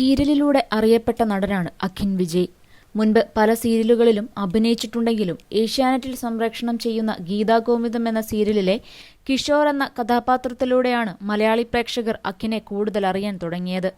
സീരിയലിലൂടെ അറിയപ്പെട്ട നടനാണ് അഖിൻ വിജയ്. മുൻപ് പല സീരിയലുകളിലും അഭിനയിച്ചിട്ടുണ്ടെങ്കിലും ഏഷ്യാനെറ്റിൽ സംപ്രേക്ഷണം ചെയ്യുന്ന ഗീതാഗോവിന്ദം എന്ന സീരിയലിലെ കിഷോർ എന്ന കഥാപാത്രത്തിലൂടെയാണ് മലയാളി പ്രേക്ഷകർ അഖിനെ കൂടുതൽ അറിയാൻ തുടങ്ങിയത്.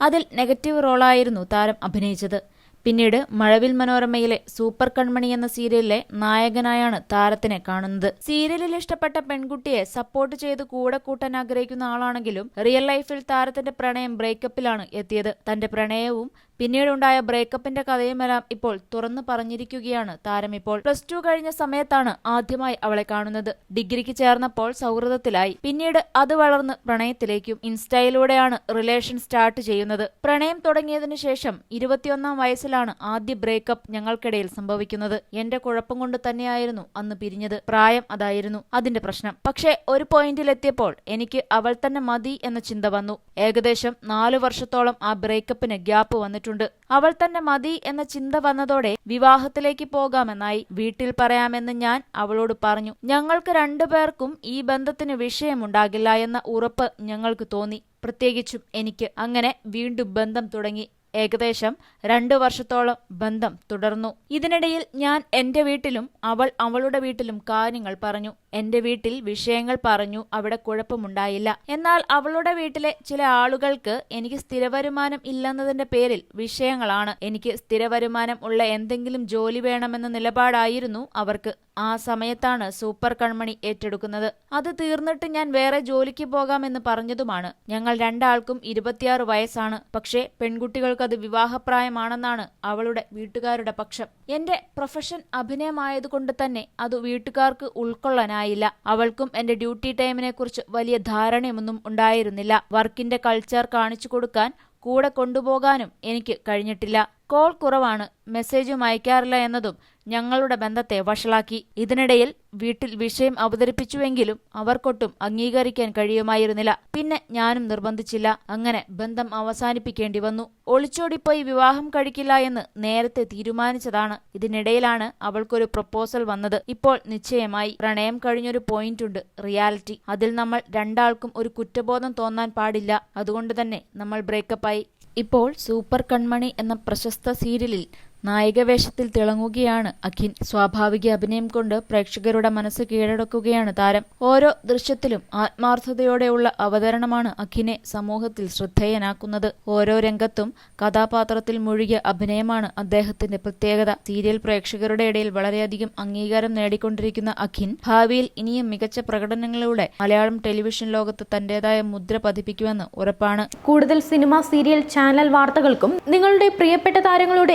അതിൽ നെഗറ്റീവ് റോളായിരുന്നു താരം അഭിനയിച്ചത്. പിന്നീട് മഴവിൽ മനോരമയിലെ സൂപ്പർ കൺമണി എന്ന സീരിയലിലെ നായകനായാണ് താരത്തിനെ കാണുന്നത്. സീരിയലിൽ ഇഷ്ടപ്പെട്ട പെൺകുട്ടിയെ സപ്പോർട്ട് ചെയ്ത് കൂടെ കൂട്ടാൻ ആഗ്രഹിക്കുന്ന ആളാണെങ്കിലും റിയൽ ലൈഫിൽ താരത്തിന്റെ പ്രണയം ബ്രേക്കപ്പിലാണ് എത്തിയത്. തന്റെ പ്രണയവും പിന്നീടുണ്ടായ ബ്രേക്കപ്പിന്റെ കഥയുമെല്ലാം ഇപ്പോൾ തുറന്നു പറഞ്ഞിരിക്കുകയാണ് താരം ഇപ്പോൾ. പ്ലസ് ടു കഴിഞ്ഞ സമയത്താണ് ആദ്യമായി അവളെ കാണുന്നത്. ഡിഗ്രിക്ക് ചേർന്നപ്പോൾ സൗഹൃദത്തിലായി. പിന്നീട് അത് വളർന്ന് പ്രണയത്തിലേക്കും ഇൻസ്റ്റയിലൂടെയാണ് റിലേഷൻ സ്റ്റാർട്ട് ചെയ്യുന്നത്. പ്രണയം തുടങ്ങിയതിനു ശേഷം ഇരുപത്തിയൊന്നാം വയസ്സിലാണ് ആദ്യ ബ്രേക്കപ്പ് ഞങ്ങൾക്കിടയിൽ സംഭവിക്കുന്നത്. എന്റെ കുഴപ്പം കൊണ്ട് തന്നെയായിരുന്നു അന്ന് പിരിഞ്ഞത്. പ്രായം അതായിരുന്നു അതിന്റെ പ്രശ്നം. പക്ഷേ ഒരു പോയിന്റിലെത്തിയപ്പോൾ എനിക്ക് അവൾ തന്നെ മതി എന്ന ചിന്ത വന്നു. ഏകദേശം നാലു വർഷത്തോളം ആ ബ്രേക്കപ്പിന് ഗ്യാപ്പ് വന്നിട്ടുണ്ട്. അവൾ തന്നെ മതി എന്ന ചിന്ത വന്നതോടെ വിവാഹത്തിലേക്ക് പോകാമെന്നായി വീട്ടിൽ പറയാമെന്ന് ഞാൻ അവളോട് പറഞ്ഞു. ഞങ്ങൾക്ക് രണ്ടുപേർക്കും ഈ ബന്ധത്തിന് വിഷയമുണ്ടാകില്ല എന്ന ഉറപ്പ് ഞങ്ങൾക്ക് തോന്നി. പ്രത്യേകിച്ചും എനിക്ക്. അങ്ങനെ വീണ്ടും ബന്ധം തുടങ്ങി. ഏകദേശം രണ്ടു വർഷത്തോളം ബന്ധം തുടർന്നു. ഇതിനിടയിൽ ഞാൻ എന്റെ വീട്ടിലും അവൾ അവളുടെ വീട്ടിലും കാര്യങ്ങൾ പറഞ്ഞു. എന്റെ വീട്ടിൽ വിഷയങ്ങൾ പറഞ്ഞു. അവിടെ കുഴപ്പമുണ്ടായില്ല. എന്നാൽ അവളുടെ വീട്ടിലെ ചില ആളുകൾക്ക് എനിക്ക് സ്ഥിരവരുമാനം ഇല്ലെന്നതിന്റെ പേരിൽ വിഷയങ്ങളാണ്. എനിക്ക് സ്ഥിരവരുമാനം ഉള്ള എന്തെങ്കിലും ജോലി വേണമെന്ന നിലപാടായിരുന്നു അവർക്ക്. ആ സമയത്താണ് സൂപ്പർ കൺമണി ഏറ്റെടുക്കുന്നത്. അത് തീർന്നിട്ട് ഞാൻ വേറെ ജോലിക്ക് പോകാമെന്ന് പറഞ്ഞതുമാണ്. ഞങ്ങൾ രണ്ടാൾക്കും ഇരുപത്തിയാറ് വയസ്സാണ്. പക്ഷേ പെൺകുട്ടികൾക്ക് അത് വിവാഹപ്രായമാണെന്നാണ് അവളുടെ വീട്ടുകാരുടെ പക്ഷം. എന്റെ പ്രൊഫഷൻ അഭിനയമായതുകൊണ്ട് തന്നെ അത് വീട്ടുകാർക്ക് ഉൾക്കൊള്ളാനായില്ല. അവൾക്കും എന്റെ ഡ്യൂട്ടി ടൈമിനെ കുറിച്ച് വലിയ ധാരണയൊന്നും ഉണ്ടായിരുന്നില്ല. വർക്കിന്റെ കൾച്ചർ കാണിച്ചു കൊടുക്കാൻ കൂടെ കൊണ്ടുപോകാനും എനിക്ക് കഴിഞ്ഞിട്ടില്ല. കോൾ കുറവാണ് മെസ്സേജും അയക്കാറില്ല എന്നതും ഞങ്ങളുടെ ബന്ധത്തെ വഷളാക്കി. ഇതിനിടയിൽ വീട്ടിൽ വിഷയം അവതരിപ്പിച്ചുവെങ്കിലും അവർക്കൊട്ടും അംഗീകരിക്കാൻ കഴിയുമായിരുന്നില്ല. പിന്നെ ഞാനും നിർബന്ധിച്ചില്ല. അങ്ങനെ ബന്ധം അവസാനിപ്പിക്കേണ്ടി വന്നു. ഒളിച്ചോടിപ്പോയി വിവാഹം കഴിക്കില്ല എന്ന് നേരത്തെ തീരുമാനിച്ചതാണ്. ഇതിനിടയിലാണ് അവൾക്കൊരു പ്രപ്പോസൽ വന്നത്. ഇപ്പോൾ നിശ്ചയമായി പ്രണയം കഴിഞ്ഞൊരു പോയിന്റ് ഉണ്ട് റിയാലിറ്റി. അതിൽ നമ്മൾ രണ്ടാൾക്കും ഒരു കുറ്റബോധം തോന്നാൻ പാടില്ല. അതുകൊണ്ട് തന്നെ നമ്മൾ ബ്രേക്കപ്പായി. ഇപ്പോൾ സൂപ്പർ കൺമണി എന്ന പ്രശസ്ത സീരിയലിൽ നായികവേഷത്തിൽ തിളങ്ങുകയാണ് അഖിൻ. സ്വാഭാവിക അഭിനയം കൊണ്ട് പ്രേക്ഷകരുടെ മനസ്സ് കീഴടക്കുകയാണ് താരം. ഓരോ ദൃശ്യത്തിലും ആത്മാർത്ഥതയോടെയുള്ള അവതരണമാണ് അഖിനെ സമൂഹത്തിൽ ശ്രദ്ധേയനാക്കുന്നത്. ഓരോ രംഗത്തും കഥാപാത്രത്തിൽ മുഴുകിയ അഭിനയമാണ് അദ്ദേഹത്തിന്റെ പ്രത്യേകത. സീരിയൽ പ്രേക്ഷകരുടെ ഇടയിൽ വളരെയധികം അംഗീകാരം നേടിക്കൊണ്ടിരിക്കുന്ന അഖിൻ ഭാവിയിൽ ഇനിയും മികച്ച പ്രകടനങ്ങളിലൂടെ മലയാളം ടെലിവിഷൻ ലോകത്ത് തന്റേതായ മുദ്ര പതിപ്പിക്കുമെന്ന് ഉറപ്പാണ്. കൂടുതൽ സിനിമ സീരിയൽ ചാനൽ വാർത്തകൾക്കും നിങ്ങളുടെ പ്രിയപ്പെട്ട താരങ്ങളുടെ